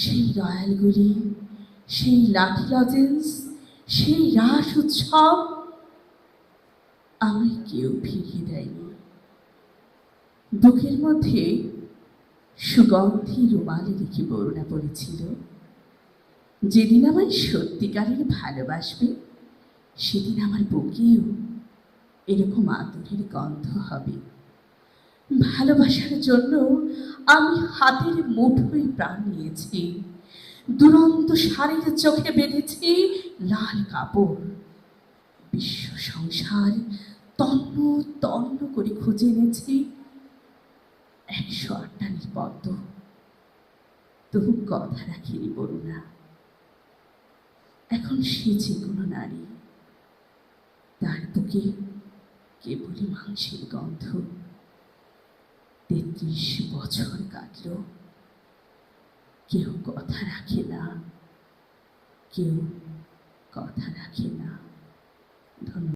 সেই রয়্যালগুলি সেই লাঠি লজেন্স, সেই রাস উৎসব আমায় কেউ ফিরিয়ে দেয়নি। বুকের মধ্যে সুগন্ধি রুমালে রেখে বরুণা বলেছিল, যেদিন আমায় সত্যিকারের ভালোবাসবে, সেদিন আমার বুকেও এরকম আদরের গন্ধ হবে। ভালোবাসার জন্য আমি হাতের মুঠোয় প্রাণ নিয়েছি। দুরন্ত শাড়ির চোখে বেঁধেছি লাল কাপড়। বিশ্ব সংসার তন্ন তন্ন করে খুঁজে এনেছি। একশো আটটা নিপদ্ম তবু কথা রাখিনি বরুণা। এখন সে যে কোনো নারী, তার বুকে কেবলই মাংসের গন্ধ। তেত্রিশ বছর কাটল। কেউ কথা রাখে না। কেউ কথা রাখে না। ধন্যবাদ।